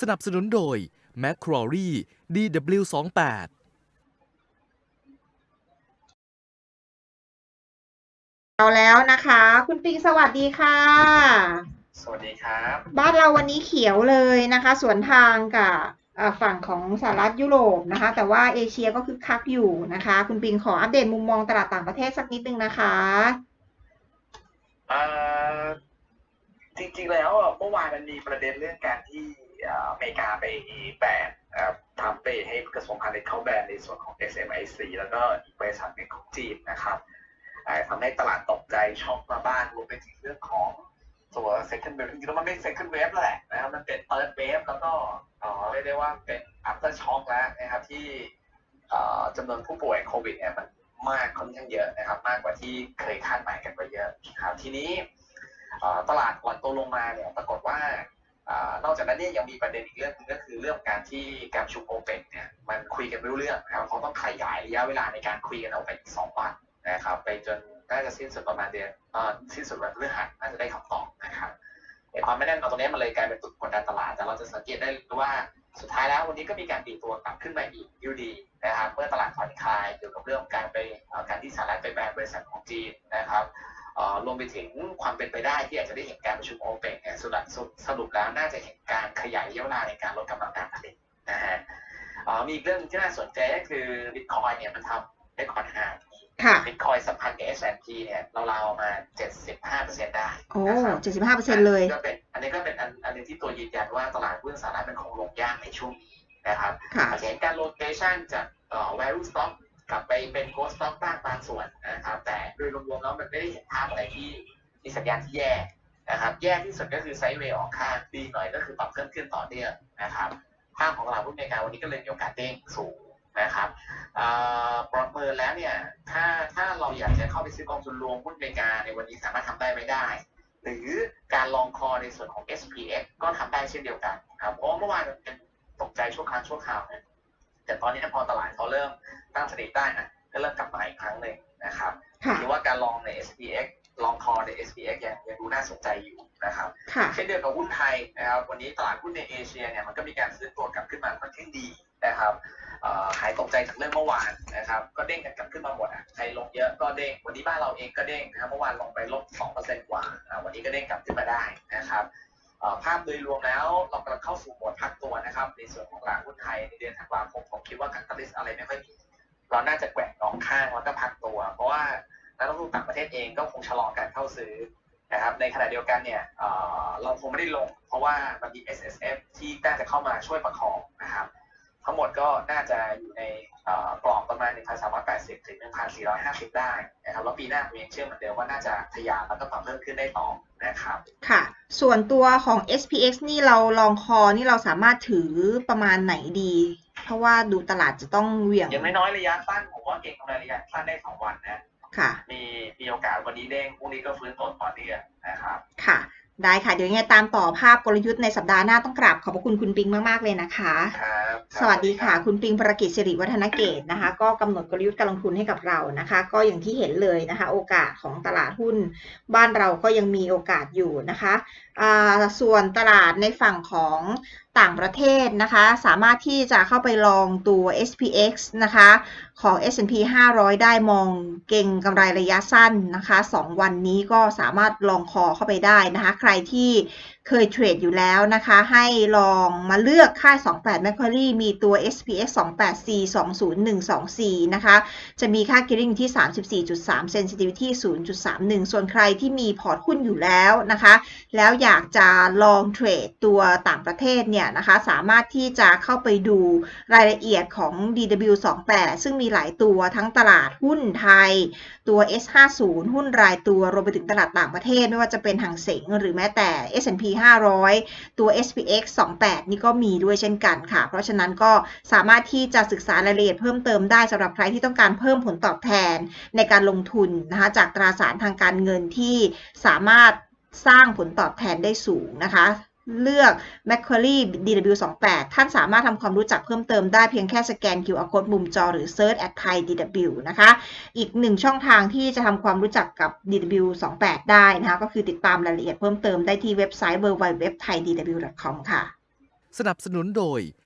สนับสนุนโดย m c q u a r e DW28 เอาแล้วนะคะ คุณปิงสวัสดีค่ะ สวัสดีครับ บ้านเราวันนี้เขียวเลยนะคะ สวนทางกับเอ่อฝั่งของสหรัฐยุโรปนะคะ แต่ว่าเอเชียก็คือคักอยู่นะคะ คุณปิงขออัปเดตมุมมองตลาดต่างประเทศสักนิดนึงนะคะเอ่อจริงๆแล้วอะเมื่อวานมันมีประเด็นเรื่องการที่เอเมริกาไปแบนทำไปให้กระทรวงพาณิชย์เขาแบนในส่วนของ SMIC แล้วก็อีกบริษัทหนึ่งของจีนนะครับทำให้ตลาดตกใจช็อกมาบ้างรวมไปถึงเรื่องของตัว second wave จริงๆแล้วมันไม่ second wave แล้วแหละนะครับมันเป็น third wave แล้วก็เอ่อเรียกได้ว่าเป็น after shock แล้วนะครับที่จำนวนผู้ป่วยโควิดเนี่ยมันมากค่อนข้างเยอะนะครับ มากกว่าที่เคยคาดหมายกันไว้เยอะครับทีนี้ตลาดก่อนตัวลงมาเนี่ยปรากฏว่า นอกจากนั้นเนี่ยยังมีประเด็นอีกเรื่องหนึงก็คือเรื่องการที่การประชุมโอเปกเนี่ยมันคุยกันไม่รู้เรื่องนะครับเขาต้องขยายระยะเวลาในการคุยกันออกไปอีกสองวันนะครับไปจนน่าจะสิ้นสุดประมาณเดือนสิ้นสุดวันพฤหัสน่าจะได้คำตอบนะครับไอความไม่แน่นอนตรงนี้มันเลยกลายเป็นจุดกดดันตลาด แต่เราจะสังเกตได้ว่าสุดท้ายแล้ววันนี้ก็มีการตีตัวกลับขึ้นมาอีกอยู่ดีนะครับเมื่อตลาดผ่อนคลายเกี่ยวกับเรื่องการไปการที่สหรัฐไปแบนบริษัทของจีนนะครับ รวมไปถึงความเป็นไปได้ที่อาจจะได้เห็นการประชุมโอเปกเนี่ยสรุปสรุปสรุปแล้วน่าจะเห็นการขยายระยะเวลาในการลดกำลังการผลิตนะฮะเอ่อมีอีกเรื่องที่น่าสนใจก็คือบิตคอยเนี่ยมันทำได้คอร์ดห้าค่ะบิตคอยสัมพันธ์กับ S&P เนี่ยเราๆมา75%ได้โอ้นะครับเจ็ดสิบห้าเปอร์เซ็นต์เลยก็เป็นอันนี้ก็เป็นอันอันหนึงที่ตัวยืนยันว่าตลาดหุ้นสหรัฐมันคงลงยากในช่วงนี้นะครับค่ะอาจจะเห็นการโ o เ a ชันจากเอ่อ value stock กลับไปเป็น growth stock บ้างบางส่วนนะครับ แต่โดยรวมๆแล้วมันไม่ได้เห็นภาพอะไรที่มีสัญญาณที่แย่นะครับ แย่ที่สุดก็คือไซด์เวย์ออกข้างดีหน่อยก็คือปรับเพิ่มขึ้นต่อเนื่องนะครับภาพของตลาดหุ้นอเมริกาวันนี้ก็เลยมีโอกาสเด้งสูงนะครับเอ่อประเมินแล้วเนี่ยถ้าถ้าเราอยากจะเข้าไปซื้อกองทุนรวมหุ้นอเมริกาในวันนี้สามารถทำได้ไม่ได้ หรือการลองคอในส่วนของ SPX ก็ทำได้เช่นเดียวกันครับเพราะเมื่อวานเป็นตกใจชั่วครั้งชั่วคราวนะ แต่ตอนนี้พอตลาดเขาเริ่มตั้งสติได้นะก็เริ่มกลับมาอีกครั้งหนึ่งนะครับค่ะหรือว่าการลองใน SPX ลองคอใน SPX ยังยังดูน่าสนใจอยู่นะครับค่ะเช่นเดียวกับหุ้นไทยนะครับวันนี้ตลาดหุ้นในเอเชียเนี่ยมันก็มีการซื้อตัวกลับขึ้นมาค่อนข้างดีนะครับเอ่อหายตกใจจากเรื่องเมื่อวานนะครับ ก็เด้งกันกลับขึ้นมาหมดอะใครลงเยอะก็เด้ง วันนี้บ้านเราเองก็เด้งนะครับ เมื่อวานลงไปลบ2%กว่าอ่าวันนี้ก็เด้งกลับขึ้นมาได้นะครับเอ่อ ภาพโดยรวมแล้วเรากำลังเข้าสู่โหมดพักตัวนะครับ ในส่วนของตลาดหุ้นไทยในเดือนธันวาคมผมคิดว่าการตัดลิสอะไรไม่ค่อยมีเราน่าจะแกว่งน้องข้างแล้วก็พักตัว เพราะว่านักลงทุนต่างประเทศเองก็คงชะลอการเข้าซื้อนะครับในขณะเดียวกันเนี่ยเอ่อเราคงไม่ได้ลง เพราะว่ามันมี S S F ที่น่าจะเข้ามาช่วยประคองนะครับ ทั้งหมดก็น่าจะอยู่ในเอ่อกรอบประมาณ 1,380 ถึง 1,450 ได้นะครับ แล้วปีหน้าผมยังเชื่อเหมือนเดิมว่าน่าจะทะยานแล้วก็ปรับเพิ่มขึ้นได้ต่อนะครับ ค่ะ ส่วนตัวของ SPX นี่เราลองคอนี่เราสามารถถือประมาณไหนดี เพราะว่าดูตลาดจะต้องเหวี่ยงอย่างน้อยๆระยะสั้นผมว่าเก่งกำไรระยะสั้นได้ 2 วันนะ ค่ะ มีมีโอกาสวันนี้เด้งพรุ่งนี้ก็ฟื้นตัวต่อเนื่องนะครับ ค่ะได้ค่ะ เดี๋ยวยังไงตามต่อภาพกลยุทธ์ในสัปดาห์หน้าต้องกราบขอบพระคุณคุณปิงมาก ๆ เลยนะคะ ครับ สวัสดีค่ะ คุณปิงประกิจสิริวัฒนเกตนะคะ ก็กำหนดกลยุทธ์การลงทุนให้กับเรานะคะ ก็อย่างที่เห็นเลยนะคะ โอกาสของตลาดหุ้น บ้านเราก็ยังมีโอกาสอยู่นะคะอ่าส่วนตลาดในฝั่งของ ต่างประเทศนะคะ สามารถที่จะเข้าไปลองตัว SPX นะคะ ของ S&P 500 ได้มองเก่งกำไรระยะสั้นนะคะ 2 วันนี้ก็สามารถลองคอเข้าไปได้นะคะ ใครที่เคยเทรดอยู่แล้วนะคะ ให้ลองมาเลือกค่าย 28 Macquarie มีตัว SPX 28 C 20124 นะคะ จะมีค่า gearing ที่ 34.3 sensitivity 0.31 ส่วนใครที่มีพอร์ตหุ้นอยู่แล้วนะคะ แล้วอยากจะลองเทรดตัวต่างประเทศเนี่ยเนี่ยนะคะสามารถที่จะเข้าไปดูรายละเอียดของ DW28 ซึ่งมีหลายตัวทั้งตลาดหุ้นไทย ตัว S50 หุ้นรายตัวรวมไปถึงตลาดต่างประเทศ ไม่ว่าจะเป็นหางเสงหรือแม้แต่ S&P 500 ตัว SPX 28 นี่ก็มีด้วยเช่นกันค่ะ เพราะฉะนั้นก็สามารถที่จะศึกษารายละเอียดเพิ่มเติมได้สำหรับใครที่ต้องการเพิ่มผลตอบแทนในการลงทุนนะคะจากตราสารทางการเงินที่สามารถสร้างผลตอบแทนได้สูงนะคะ เลือก Macquarie DW28 ท่านสามารถทำความรู้จักเพิ่มเติมได้เพียงแค่สแกน QR code มุมจอหรือ Search at Thai DW นะคะ อีกหนึ่งช่องทางที่จะทำความรู้จักกับ DW28 ได้นะคะ ก็คือติดตามรายละเอียดเพิ่มเติมได้ที่เว็บไซต์ www.thaidw.com ค่ะ สนับสนุนโดย